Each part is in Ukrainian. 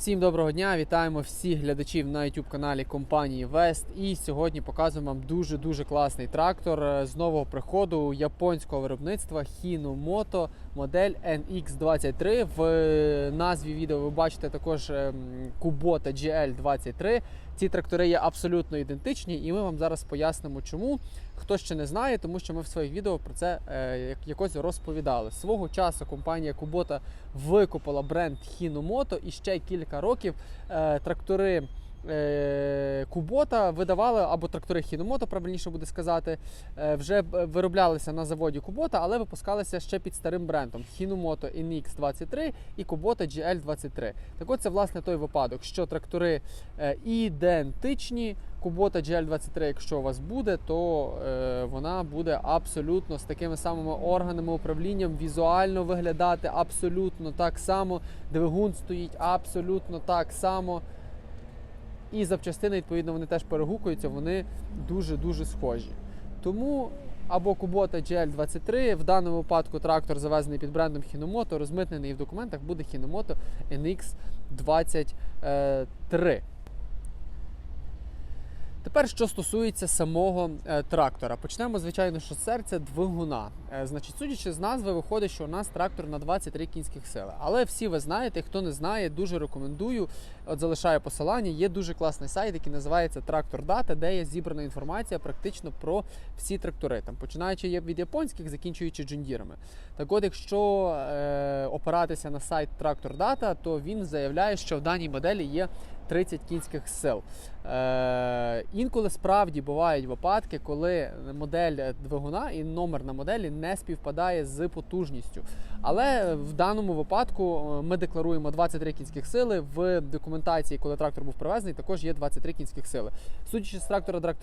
Всім доброго дня! Вітаємо всіх глядачів на youtube каналі компанії Вест. І сьогодні показуємо вам дуже дуже класний трактор е, з нового приходу японського виробництва Hino Moto модель NX23. В е, назві відео ви бачите також Кубота Kubota GL23. Ці трактори є абсолютно ідентичні, і ми вам зараз пояснимо, чому. Хто ще не знає, тому що ми в своїх відео про це е, якось розповідали. Свого часу компанія Кубота викупила бренд Хіномото, і ще кілька років е, трактори. Е, Кубота видавали або трактори Хіномото, правильніше буде сказати, е, вже вироблялися на заводі Кубота, але випускалися ще під старим брендом Хіномото NX23 і Kubota GL23. Так от це власне той випадок, що трактори е, ідентичні. Kubota GL23, якщо у вас буде, то е, вона буде абсолютно з такими самими органами управлінням, візуально виглядати абсолютно так само. Двигун стоїть абсолютно так само. І запчастини, відповідно, вони теж перегукуються, вони дуже-дуже схожі. Тому або Kubota GL23, в даному випадку трактор завезений під брендом Hinomoto, розмитнений і в документах буде Hinomoto NX23. Тепер, що стосується самого е, трактора, почнемо, звичайно, що з серця двигуна. Е, значить, судячи з назви, виходить, що у нас трактор на 23 кінських сили. Але всі ви знаєте, хто не знає, дуже рекомендую. От залишаю посилання. Є дуже класний сайт, який називається Трактор Дата, де є зібрана інформація практично про всі трактори, там починаючи від японських, закінчуючи джундірами. Так от, якщо е, опиратися на сайт Трактор Дата, то він заявляє, що в даній моделі є 30 кінських сил. Е, інколи справді бувають випадки, коли модель двигуна і номер на моделі не співпадає з потужністю. Але в даному випадку е, ми декларуємо 23 кінських сили. В документації, коли трактор був привезений, також є 23 кінських сили. Судячи з трактора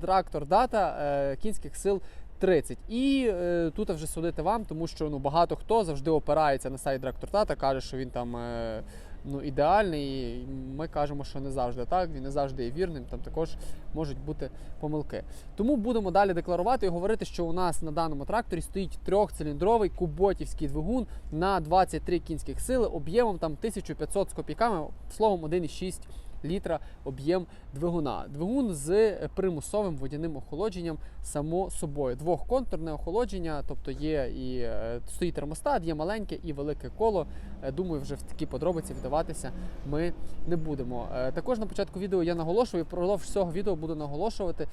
Трактор, Дата, е, кінських сил 30. І е, тут вже судити вам, тому що ну, багато хто завжди опирається на сайт Трактор Дата, каже, що він там. Е, ну, ідеальний. Ми кажемо, що не завжди так, він не завжди є вірним, там також можуть бути помилки. Тому будемо далі декларувати і говорити, що у нас на даному тракторі стоїть трьохциліндровий куботівський двигун на 23 кінських сили об'ємом там 1500 з копійками, словом 1,6 літра об'єм двигуна. Двигун з примусовим водяним охолодженням само собою. Двохконтурне охолодження, тобто є і е, стоїть термостат, є маленьке і велике коло. Е, Думаю, вже в такі подробиці вдаватися ми не будемо. Е, Також на початку відео я наголошую, і впродовж всього відео буду наголошувати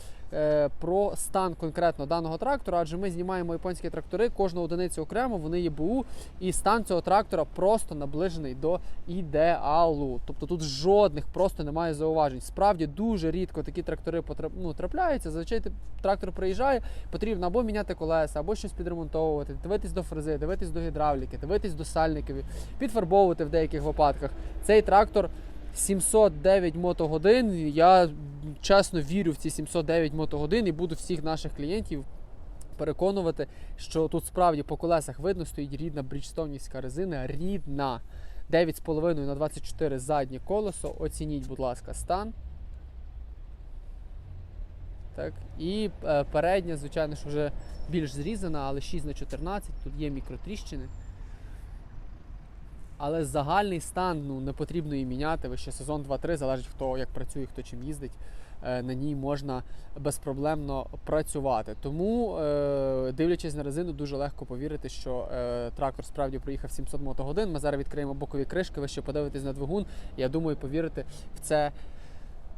про стан конкретно даного трактора, адже ми знімаємо японські трактори, кожну одиницю окремо, вони є БУ, і стан цього трактора просто наближений до ідеалу. Тобто тут жодних просто немає зауважень. Справді дуже рідко такі трактори ну, трапляються. Зазвичай трактор приїжджає, потрібно або міняти колеса, або щось підремонтовувати, дивитись до фрези, дивитись до гідравліки, дивитись до сальників, підфарбовувати в деяких випадках. Цей трактор 709 мотогодин. Я чесно вірю в ці 709 мотогодин і буду всіх наших клієнтів переконувати, що тут справді по колесах видно стоїть рідна бріджстонівська резина, рідна. 9,5 на 24 заднє колесо. Оцініть, будь ласка, стан. Так. І е, передня, звичайно, що вже більш зрізана, але 6 на 14 тут є мікротріщини. Але загальний стан ну, не потрібно її міняти. Ви ще сезон 2-3, залежить хто як працює, хто чим їздить. Е, На ній можна безпроблемно працювати. Тому, е, дивлячись на резину, дуже легко повірити, що е, трактор справді проїхав 700 мотогодин. Ми зараз відкриємо бокові кришки, ви ще подивитесь на двигун. Я думаю, повірити в це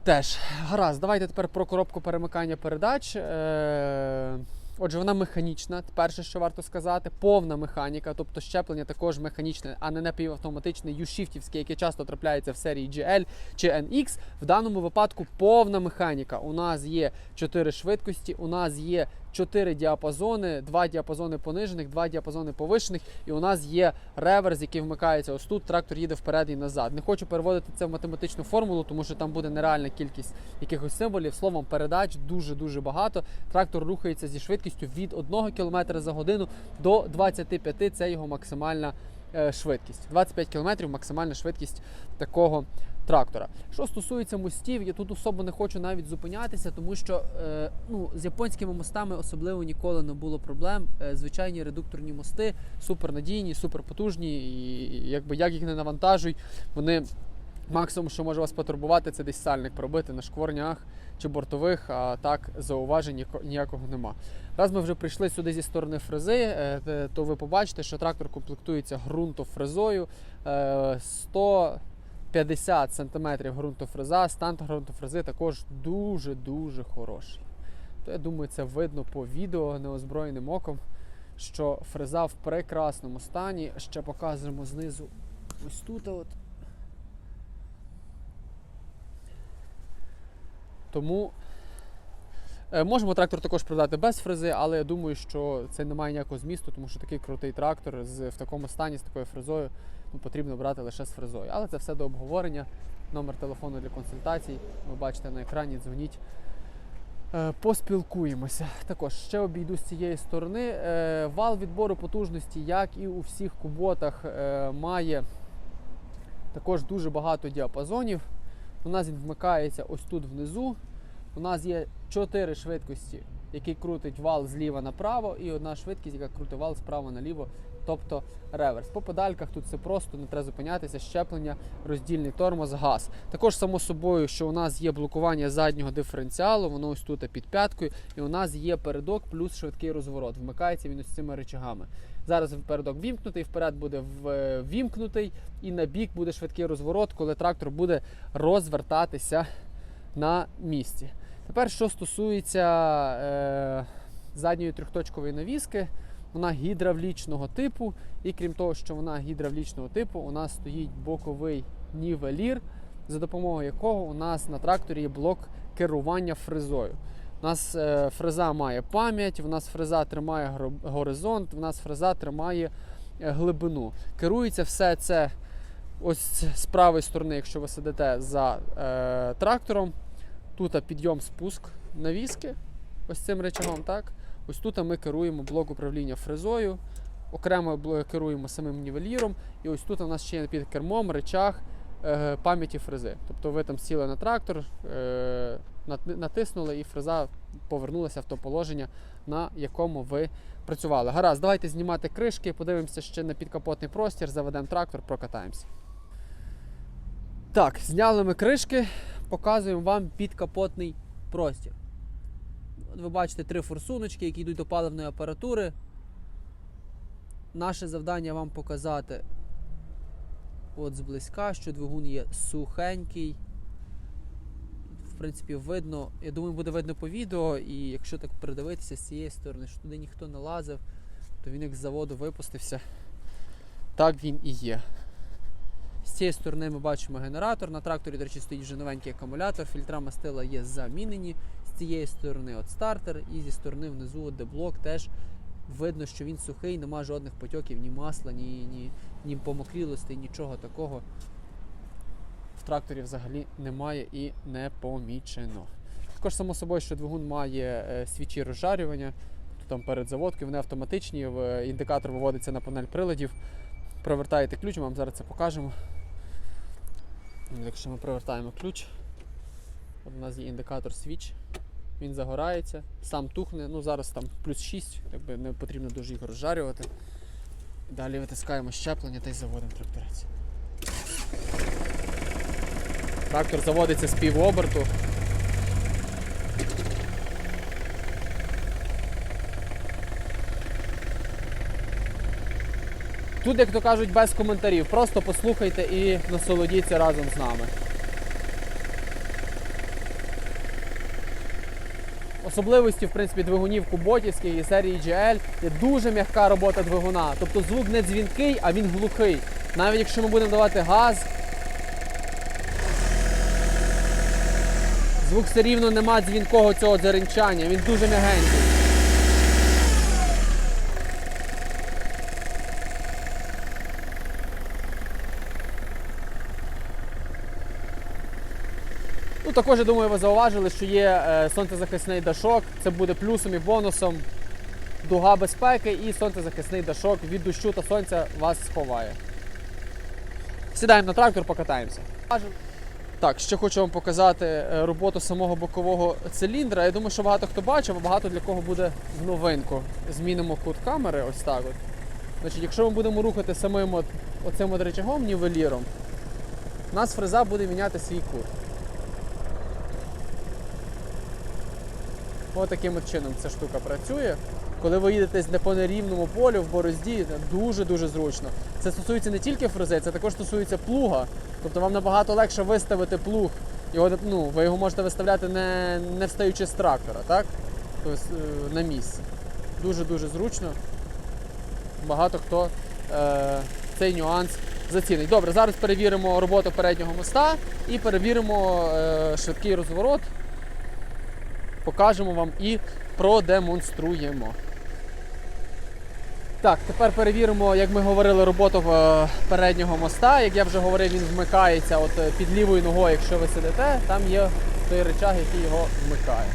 теж. Гаразд, давайте тепер про коробку перемикання передач. Отже, вона механічна, перше, що варто сказати, повна механіка, тобто щеплення також механічне, а не напівавтоматичне U-shiftівське, яке часто трапляється в серії GL чи NX. В даному випадку повна механіка. У нас є 4 швидкості, у нас є 4 діапазони, 2 діапазони понижених, 2 діапазони повишених, і у нас є реверс, який вмикається ось тут. Трактор їде вперед і назад. Не хочу переводити це в математичну формулу, тому що там буде нереальна кількість якихось символів. Словом, передач дуже дуже багато. Трактор рухається зі швидкістю від 1 км за годину до 25 це його максимальна швидкість. 25 км максимальна швидкість такого трактора. Що стосується мостів, я тут особо не хочу навіть зупинятися, тому що е, ну, з японськими мостами особливо ніколи не було проблем. Е, звичайні редукторні мости супернадійні, суперпотужні, і якби як їх не навантажують, вони Максимум, що може вас потурбувати, це десь сальник пробити на шкворнях чи бортових, а так зауважень ніякого нема. Раз ми вже прийшли сюди зі сторони фрези, е, то ви побачите, що трактор комплектується ґрунтофрезою е, 150 см ґрунтофреза, стан ґрунтофрези також дуже-дуже хороший. То я думаю, це видно по відео неозброєним оком, що фреза в прекрасному стані. Ще показуємо знизу ось тут. От. Тому е, можемо трактор також продати без фрези, але я думаю, що це не має ніякого змісту, тому що такий крутий трактор з, в такому стані, з такою фрезою, ну, потрібно брати лише з фрезою. Але це все до обговорення. Номер телефону для консультацій. Ви бачите на екрані, дзвоніть. Е, Поспілкуємося. Також ще обійду з цієї сторони. Е, Вал відбору потужності, як і у всіх куботах, має також дуже багато діапазонів. У нас він вмикається ось тут внизу. У нас є чотири швидкості, які крутить вал зліва направо, і одна швидкість, яка крутить вал справа наліво, тобто реверс. По педальках тут все просто, не треба зупинятися, щеплення, роздільний тормоз, газ. Також, само собою, що у нас є блокування заднього диференціалу, воно ось тут під п'яткою, і у нас є передок плюс швидкий розворот. Вмикається він ось цими речагами. Зараз передок вімкнутий, вперед буде вімкнутий, і на бік буде швидкий розворот, коли трактор буде розвертатися на місці. Тепер, що стосується е, задньої трьохточкової навіски, вона гідравлічного типу, і крім того, що вона гідравлічного типу, у нас стоїть боковий нівелір, за допомогою якого у нас на тракторі є блок керування фрезою. У нас е, фреза має пам'ять, у нас фреза тримає горизонт, у нас фреза тримає е, глибину. Керується все це ось з правої сторони, якщо ви сидите за е, трактором. Тут підйом спуск навіски, ось цим речагом, так? Ось тут ми керуємо блок управління фрезою, окремо керуємо самим нівеліром, і ось тут у нас ще під кермом речах е, пам'яті фрези. Тобто ви там сіли на трактор, е, натиснули і фреза повернулася в то положення, на якому ви працювали. Гаразд, давайте знімати кришки, подивимося ще на підкапотний простір, заведемо трактор, прокатаємося. Так, зняли ми кришки, показуємо вам підкапотний простір. От ви бачите три форсуночки, які йдуть до паливної апаратури. Наше завдання вам показати от зблизька, що двигун є сухенький. Принципі, видно, я думаю, буде видно по відео, і якщо так придивитися з цієї сторони, що туди ніхто не лазив, то він як з заводу випустився. Так він і є. З цієї сторони ми бачимо генератор. На тракторі, до речі, стоїть вже новенький акумулятор, фільтра мастила є замінені. З цієї сторони от стартер, і зі сторони внизу от де блок теж видно, що він сухий, нема жодних потьоків, ні масла, ні, ні, ні помокрілостей, нічого такого. Тракторі взагалі немає і не помічено. Також, само собою, що двигун має е, свічі розжарювання. Там перед заводкою, вони автоматичні, індикатор виводиться на панель приладів. Провертаєте ключ, ми вам зараз це покажемо. Якщо ми провертаємо ключ, от у нас є індикатор свіч, він загорається, сам тухне, ну зараз там плюс 6, якби не потрібно дуже їх розжарювати. Далі витискаємо щеплення та й заводимо тракторець. Трактор заводиться з півоберту. Тут, як то кажуть, без коментарів. Просто послухайте і насолодіться разом з нами. Особливості, в принципі, двигунів куботівських і серії GL є дуже м'яка робота двигуна. Тобто звук не дзвінкий, а він глухий. Навіть якщо ми будемо давати газ, звук все рівно нема дзвінкого цього дзеренчання, він дуже м'ягенький. Ну, також, я думаю, ви зауважили, що є е, сонцезахисний дашок. Це буде плюсом і бонусом. Дуга безпеки і сонцезахисний дашок від дощу та сонця вас сховає. Сідаємо на трактор, покатаємося. Так, ще хочу вам показати е, роботу самого бокового циліндра. Я думаю, що багато хто бачив, а багато для кого буде в новинку. Змінимо кут камери, ось так от. Значить, якщо ми будемо рухати самим от, оцим от речагом нівеліром, у нас фреза буде міняти свій кут. Ось таким от чином ця штука працює. Коли ви їдете не по нерівному полю в борозді, дуже-дуже зручно. Це стосується не тільки фрези, це також стосується плуга. Тобто вам набагато легше виставити плуг. Його, ну, ви його можете виставляти не, не встаючи з трактора, так? Тобто е, на місці. Дуже-дуже зручно. Багато хто е, цей нюанс зацінить. Добре, зараз перевіримо роботу переднього моста і перевіримо е, швидкий розворот. Покажемо вам і продемонструємо. Так, тепер перевіримо, як ми говорили, роботу е, переднього моста. Як я вже говорив, він вмикається от е, під лівою ногою, якщо ви сидите, там є той речаг, який його вмикає.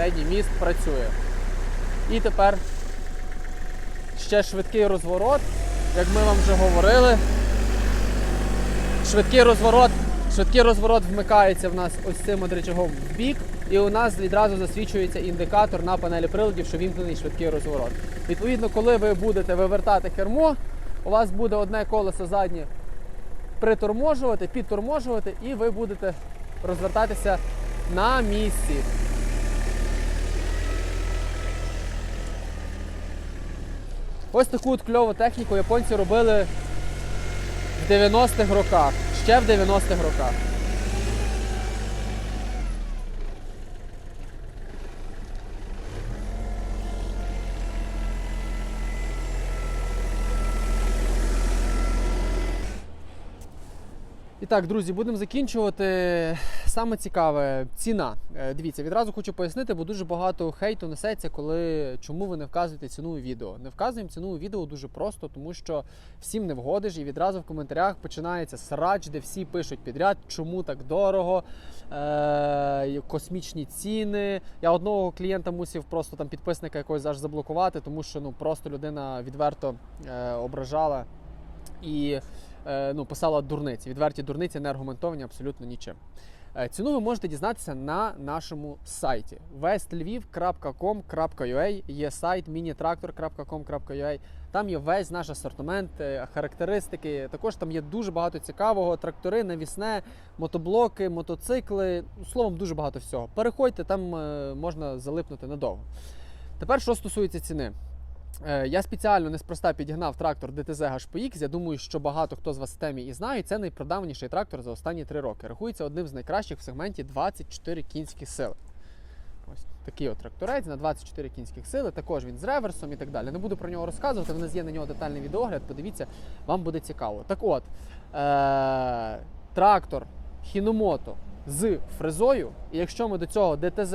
Передній міст працює. І тепер ще швидкий розворот, як ми вам вже говорили. Швидкий розворот, швидкий розворот вмикається в нас ось цим от рычагом в бік, і у нас відразу засвічується індикатор на панелі приладів, що вімкнений швидкий розворот. Відповідно, коли ви будете вивертати кермо, у вас буде одне колесо заднє приторможувати, підторможувати, і ви будете розвертатися на місці. Ось таку от кльову техніку японці робили в 90-х роках, ще в 90-х роках. І так, друзі, будемо закінчувати. Саме цікаве ціна. Е, Дивіться, відразу хочу пояснити, бо дуже багато хейту несеться, коли чому ви не вказуєте ціну у відео. Не вказуємо ціну у відео дуже просто, тому що всім не вгодиш, і відразу в коментарях починається срач, де всі пишуть підряд, чому так дорого, е- космічні ціни. Я одного клієнта мусив просто там підписника якогось аж заблокувати, тому що ну просто людина відверто е- ображала і ну, писала дурниці. Відверті дурниці не аргументовані абсолютно нічим. Е, Ціну ви можете дізнатися на нашому сайті westlviv.com.ua Є сайт minitractor.com.ua Там є весь наш асортимент, е, характеристики. Також там є дуже багато цікавого. Трактори, навісне, мотоблоки, мотоцикли. Словом, дуже багато всього. Переходьте, там е, можна залипнути надовго. Тепер, що стосується ціни. Е, Я спеціально неспроста підігнав трактор DTZ HPX. Я думаю, що багато хто з вас в темі і знає. Це найпродавніший трактор за останні три роки. Рахується одним з найкращих в сегменті 24 кінські сили. Ось такий от тракторець на 24 кінських сили. Також він з реверсом і так далі. Не буду про нього розказувати. В нас є на нього детальний відеогляд. Подивіться, вам буде цікаво. Так от, е- трактор Хіномото з фрезою. І якщо ми до цього ДТЗ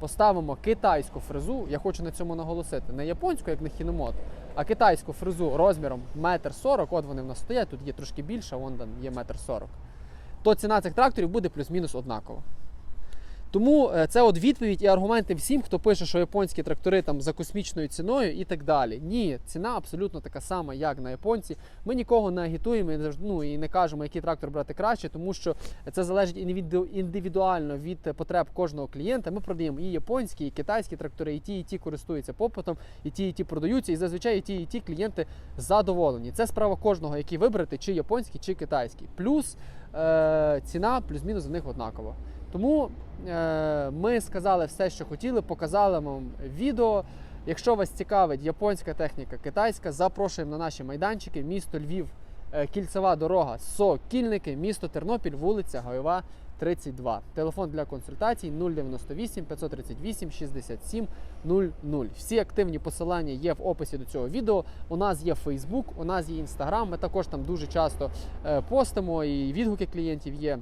поставимо китайську фрезу, я хочу на цьому наголосити, не японську, як на Хіномото, а китайську фрезу розміром 1,40 м, от вони в нас стоять, тут є трошки більше, вон там є 1,40 м, то ціна цих тракторів буде плюс-мінус однакова. Тому е, це от відповідь і аргументи всім, хто пише, що японські трактори там за космічною ціною і так далі. Ні, ціна абсолютно така сама, як на японці. Ми нікого не агітуємо і ну, і не кажемо, який трактор брати краще, тому що це залежить індивідуально від потреб кожного клієнта. Ми продаємо і японські, і китайські трактори, і ті, і ті користуються попитом, і ті, і ті продаються. І зазвичай і ті, і ті клієнти задоволені. Це справа кожного, який вибрати, чи японський, чи китайський. Плюс е, ціна плюс-мінус за них однакова. Тому е, ми сказали все, що хотіли, показали вам відео. Якщо вас цікавить японська техніка, китайська, запрошуємо на наші майданчики. Місто Львів, е, кільцева дорога, Сокільники, місто Тернопіль, вулиця Гайова, 32. Телефон для консультацій 098 538 67 00. Всі активні посилання є в описі до цього відео. У нас є Facebook, у нас є Instagram. Ми також там дуже часто е, постимо і відгуки клієнтів є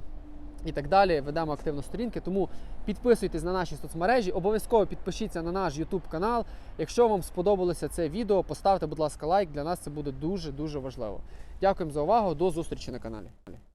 і так далі. Ведемо активно сторінки. Тому підписуйтесь на наші соцмережі, обов'язково підпишіться на наш YouTube канал. Якщо вам сподобалося це відео, поставте, будь ласка, лайк. Для нас це буде дуже дуже важливо. Дякуємо за увагу. До зустрічі на каналі.